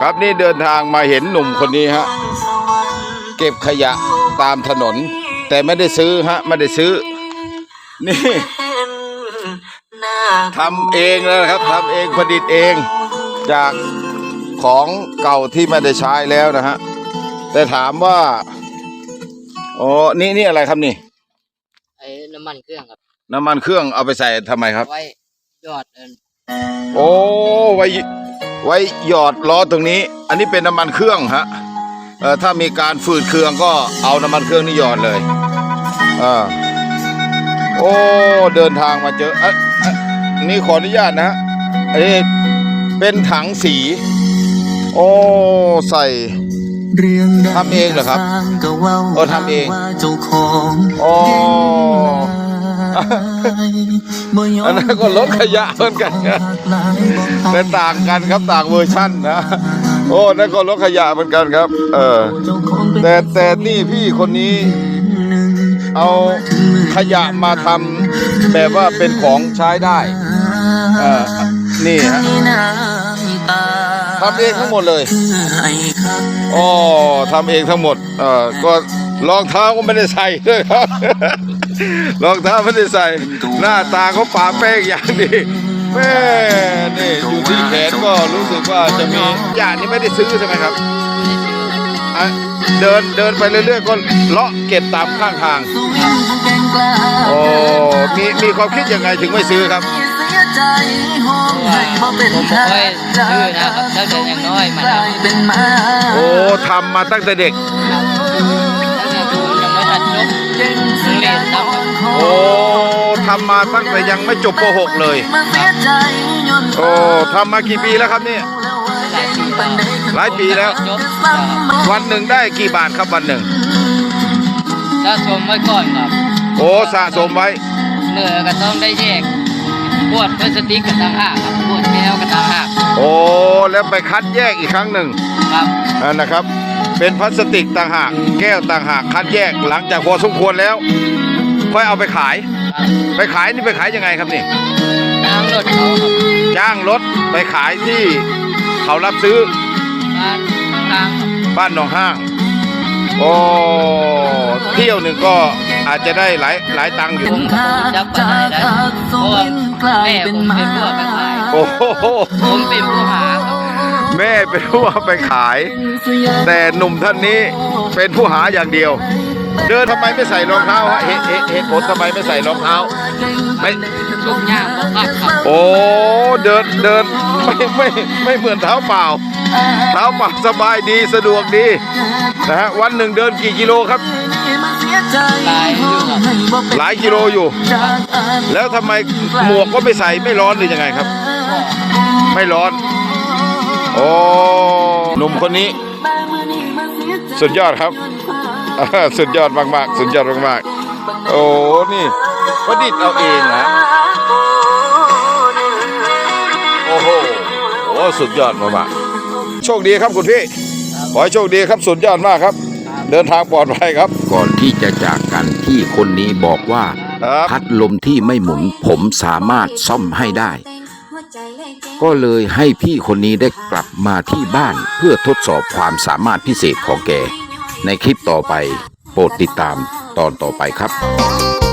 ครับนี่เดินทางมาเห็นหนุ่มคนนี้ฮะเก็บขยะตามถนน แต่ไม่ได้ซื้อฮะไม่ได้ซื้อ นี่ทำเองแล้วนะครับทำเองประดิษฐ์เอง จากของเก่าที่ไม่ได้ใช้แล้วนะฮะแต่ถามว่าอ๋อนี่นี่อะไรครับนี่ไอ้น้ำมันเครื่องครับ น้ำมันเครื่องเอาไปใส่ทำไมครับ ไว้ยอดเอินโอ้ไว้ ไว้หยอดล้อตรงนี้ อันนี้เป็นน้ำมันเครื่องฮะเอ่อถ้ามีการฝืดเครื่องก็เอาน้ำมันเครื่องนี่หยอดเลยอ่าโอ้เดินทางมาเจอเอะเอ๊ะนี่ขออนุญาตนะฮะอันนี้เป็นถังสี โอ้ใส่ทำเองเหรอครับโอ้ทำเองโอ้ อันนั้นก็รถขยะเหมือนกันนะแต่ต่างกันครับต่างเวอร์ชั่นนะ โอ้นั่นก็รถขยะเหมือนกันครับ เออ แต่แต่นี่พี่คนนี้ เอาขยะมาทำแบบว่าเป็นของใช้ได้เออนี่ฮะทำเองทั้งหมดเลยอ๋อทำเองทั้งหมด เออก็รองเท้าก็ไม่ได้ใส่ด้วยครับ รองเท้าไม่ได้ใส่ หน้าตาเขาปาแป้งอย่างดีแม่นี่อยู่ที่แขนก็รู้สึกว่าจะมีอย่างนี้ไม่ได้ซื้อใช่ไหมครับอะเดินเดินไปเรื่อยๆก็เลาะเก็บตามข้างทาง โอ้ มีมีความคิดยังไงถึงไม่ซื้อครับ ผมบ่ค่อยซื้อนะครับตั้งแต่ยังน้อยมาแล้วโอ้ทำมาตั้งแต่เด็ก มาตั้งแต่ยังไม่จบป .6 เลย โอ้ทำมากี่ปีแล้วครับเนี่ยหลายปีแล้วหลายปีแล้วจบครับวันหนึ่งได้กี่บาทครับวันหนึ่งถ้าชมไว้ก่อนครับ โอ้สะสมไว้เหลือก็ต้องได้แยกขวดพลาสติกกับต่างหากครับขวดแก้วกับต่างหากโอ้แล้วไปคัดแยกอีกครั้งหนึ่งครับอ่านะครับ เป็นพลาสติกต่างหาก แก้วต่างหากคัดแยกหลังจากพอสมควรแล้ว ค่อยเอาไปขายครับไปขายนี่ไปขายยังไงครับนี่น้ำรถเขาครับจ้างรถไปขายที่เขารับซื้อบ้านทางครับบ้านหนองห้างโอ้เที่ยวหนึ่งก็อาจจะได้หลายหลายตังค์อยู่ ผมจับไปไหนได้เพราะว่าแม่ผมเป็นผู้เอาไปขายโอ้โหผมเป็นผู้หาครับแม่เป็นผู้เอาไปขาย แต่หนุ่มท่านนี้เป็นผู้หาอย่างเดียว เดินทำไมไม่ใส่รองเท้าฮะเหตุเหตุเหตุผลทำไมไม่ใส่รองเท้าไม่ลูกย่างบอกครับครับโอ้เดินเดินไม่ไม่ไม่เหมือนเท้าเปล่า เท้าเปล่าสบายดีสะดวกดีนะฮะวันหนึ่งเดินกี่กิโลครับลายอยู่ครับหลายกิโลอยู่ แล้วทำไมหมวกก็ไม่ใส่ไม่ร้อนหรือยังไงครับ ไม่ร้อนโอ้หนุ่มคนนี้ สุดยอดครับ สุดยอดมากๆ สุดยอดมากๆ โอ้นี่ประดิษฐ์เอาเองนะโอ้โหโอ้สุดยอดมากๆโชคดีครับคุณพี่ ขอให้โชคดีครับสุดยอดมากครับ เดินทางปลอดภัยครับ ก่อนที่จะจากกันพี่คนนี้บอกว่าครับพัดลมที่ไม่หมุนผมสามารถซ่อมให้ได้ ก็เลยให้พี่คนนี้ได้กลับมาที่บ้านเพื่อทดสอบความสามารถพิเศษของแก ในคลิปต่อไป โปรดติดตามตอนต่อไปครับ